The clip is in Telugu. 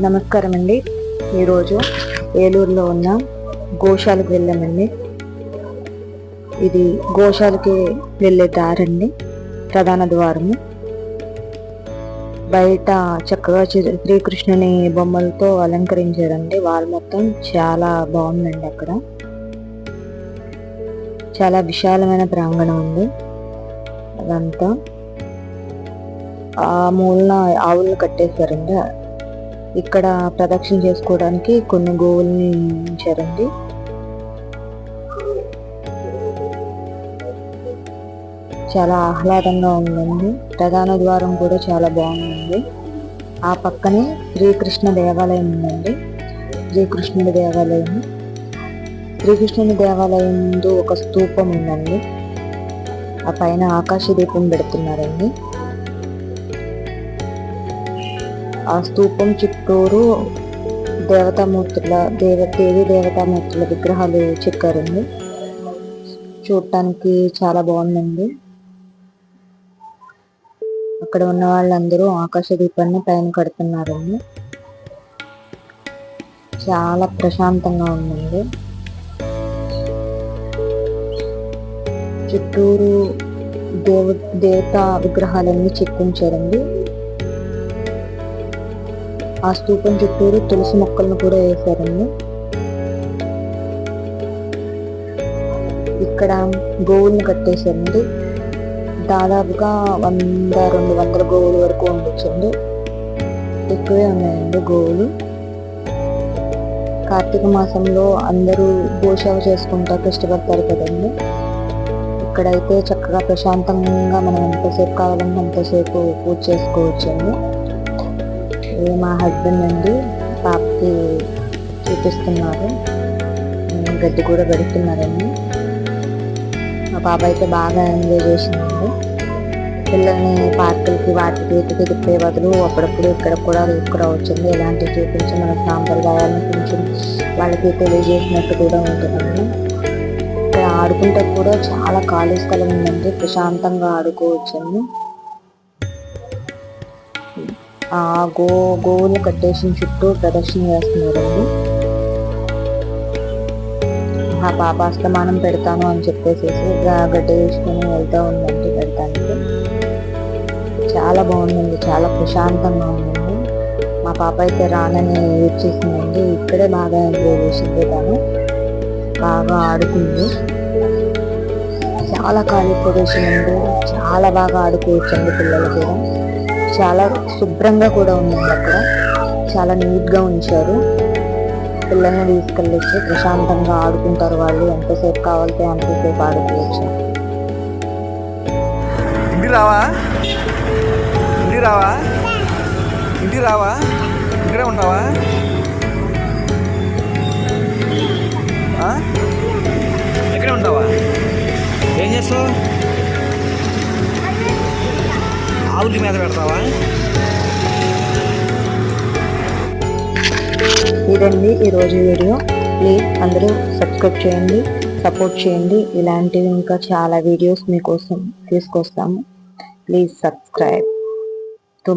నమస్కారం అండి ఈరోజు ఏలూరులో ఉన్న గోశాలకు వెళ్ళామండి. ఇది గోశాలకి వెళ్ళే దారండి. ప్రధాన ద్వారము. బయట చక్కగా శ్రీకృష్ణుని బొమ్మలతో అలంకరించారండి. వాళ్ళు మొత్తం చాలా బాగుందండి అక్కడ. చాలా విశాలమైన ప్రాంగణం ఉంది అదంతా. ఆ మూలన ఆవులను కట్టేశారండి. ఇక్కడ ప్రదక్షిణ చేసుకోవడానికి కొన్ని గోవుల్ని ఉంచారండి. చాలా ఆహ్లాదంగా ఉందండి. ప్రధాన ద్వారం కూడా చాలా బాగుంది. ఆ పక్కనే శ్రీకృష్ణ దేవాలయం ఉందండి. శ్రీకృష్ణుడి దేవాలయం. శ్రీకృష్ణుని దేవాలయం ముందు ఒక స్తూపం ఉందండి. ఆ పైన ఆకాశ దీపం పెడుతున్నారండి. ఆ స్తూపం చుట్టూరు దేవతామూర్తుల దేవ దేవి దేవతామూర్తుల విగ్రహాలు చెక్కారండి. చూడటానికి చాలా బాగుందండి. అక్కడ ఉన్న వాళ్ళందరూ ఆకాశ దీపాన్ని పైన కడుతున్నారండి. చాలా ప్రశాంతంగా ఉందండి. చుట్టూరు దేవ దేవతా విగ్రహాలన్నీ చెక్కించారండి. ఆ స్తూపం చుట్టూరు తులసి మొక్కలను కూడా వేశారండి. ఇక్కడ గోవుల్ని కట్టేశారండి. దాదాపుగా వంద రెండు వందల గోవుల వరకు ఉండొచ్చండి. ఎక్కువే ఉన్నాయండి గోవులు. కార్తీక మాసంలో అందరూ గోసేవ చేసుకుంటా ఇష్టపడతారు కదండి. ఇక్కడైతే చక్కగా ప్రశాంతంగా మనం ఎంతసేపు కావాలంటే అంతసేపు పూజ చేసుకోవచ్చండి. ఇది మా హస్బెండ్ అండి. పాపకి చూపిస్తున్నారు. గడ్డి కూడా పెడుతున్నారండి. మా పాప అయితే బాగా ఎంజాయ్ చేసిందండి. పిల్లల్ని పార్కులకి వాటికి వీటికి తిప్పే బదులు అప్పుడప్పుడు ఇక్కడ కూడా తీసుకురావచ్చండి. ఇలాంటివి చూపించి మన సాంప్రదాయాలను కొంచెం వాళ్ళకి తెలియజేసినట్టు కూడా ఉంటుందండి. ఇక్కడ ఆడుకుంటే కూడా చాలా ఖాళీ స్థలం ఉందండి. ప్రశాంతంగా ఆడుకోవచ్చండి. ఆ గో గోవులు కట్టేసిన చుట్టూ ప్రదక్షిణ చేస్తున్నారండి. ఆ పాప అస్తమానం పెడతాను అని చెప్పేసి గడ్డ తీసుకుని వెళ్తూ ఉందండి పెడతానికి. చాలా బాగుందండి చాలా ప్రశాంతంగా ఉందండి. మా పాప అయితే రానని వచ్చేసిందండి. ఇక్కడే బాగా ఎంజాయ్ చేసింది తను. బాగా ఆడుకుంది. చాలా ఖాళీ ప్రదేశం ఉంది చాలా బాగా ఆడుకోవచ్చండి పిల్లలు కూడా. చాలా శుభ్రంగా కూడా ఉందండి అక్కడ. చాలా నీట్గా ఉంచారు. పిల్లల్ని తీసుకెళ్ళొచ్చు ప్రశాంతంగా ఆడుకుంటారు వాళ్ళు. ఎంతసేపు కావాలితే అంతసేపు ఆడుకోవచ్చు. ఇంటి రావా? ఇంటి రావా? ఇంటి రావా? ఇక్కడే ఉంటావా? ఇక్కడే ఉంటావా? ఏం చేస్తావు? ఆవులకి మీద పెడతావా? ఇదండి ఈరోజు వీడియో. ప్లీజ్ అందరూ సబ్స్క్రైబ్ చేయండి సపోర్ట్ చేయండి. ఇలాంటివి ఇంకా చాలా వీడియోస్ మీకోసం తీసుకొస్తాము. Please subscribe